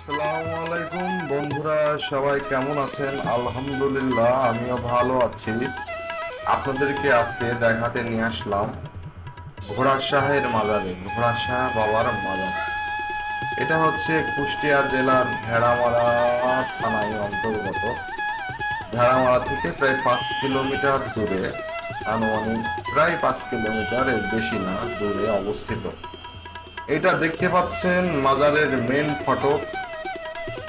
আসসালামু আলাইকুম বন্ধুরা, সবাই কেমন আছেন? আলহামদুলিল্লাহ, আমিও ভালো আছি। আপনাদেরকে আজকে দেখাতে নিয়ে আসলাম ঘোড়াশাহের মাজারে ঘোড়াশাহ বাবার মাজার। এটা হচ্ছে কুষ্টিয়া জেলার ভেড়ামারা থানায় অন্তর্গত। ভেড়ামারা থেকে প্রায় পাঁচ কিলোমিটার দূরে, আনুমানিক প্রায় পাঁচ কিলোমিটারের বেশি না, দূরে অবস্থিত। এটা দেখতে পাচ্ছেন মাজারের মেন ফটক।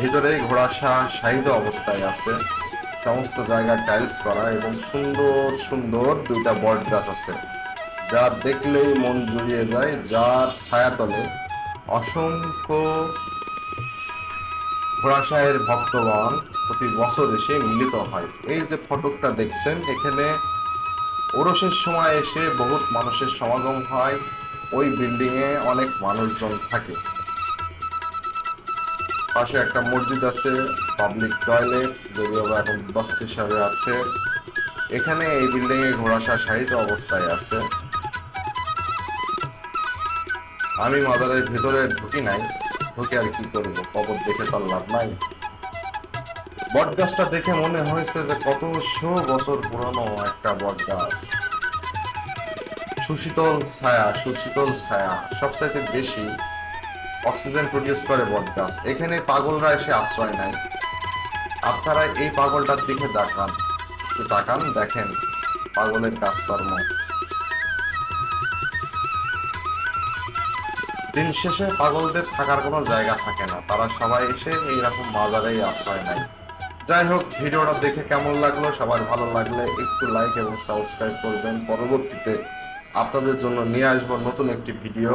ভিতরে ঘোড়াশা শাহিদ অবস্থায় আছে। সমস্ত জায়গা টাইলস করা এবং সুন্দর সুন্দর দুইটা বট গাছ আছে। যা দেখলেই মন জুড়িয়ে যায়, যার ছায়াতলে অসংখ্য ঘোড়াশাহের ভক্তগণ প্রতি বছর এসে মিলিত হয়। এই যে ফটকটা দেখছেন, এখানে ওরসের সময় এসে বহুত মানুষের সমাগম হয়। ওই বিল্ডিং এ অনেক মানুষজন থাকে। পাশে একটা মসজিদ আছে পাবলিক টয়লেট যদিও বা এখন বস্তি হিসাবে আছে। এখানে এই বিল্ডিং এ ঘোড়াশা সাহিত্য অবস্থায় আছে। আমি মাদারের ভিতরে ঢুকি নাই। ঢুকে আর কি করব? কবর দেখে তো আর লাভ নাই। বট গাছটা দেখে মনে হয়েছে যে কত শো বছর পুরানো একটা বট গাছ সুশীতল ছায়া সুশীতল ছায়া, সবচাইতে বেশি অক্সিজেন প্রডিউস করে বটগাছ এখানে পাগলরা এসে আশ্রয় নেয়। আপনারা এই পাগলটার দিকে তাকান। একটু তাকান, দেখেন পাগলের কাজকর্ম। দিন শেষে পাগলদের থাকার কোনো জায়গা থাকে না। তারা সবাই এসে এইরকম মাজারেই আশ্রয় নেয়। যাই হোক, ভিডিওটা দেখে কেমন লাগল? সবার ভালো লাগলে একটু লাইক এবং সাবস্ক্রাইব করবেন। পরবর্তীতে আপনাদের জন্য নিয়ে আসব নতুন একটি ভিডিও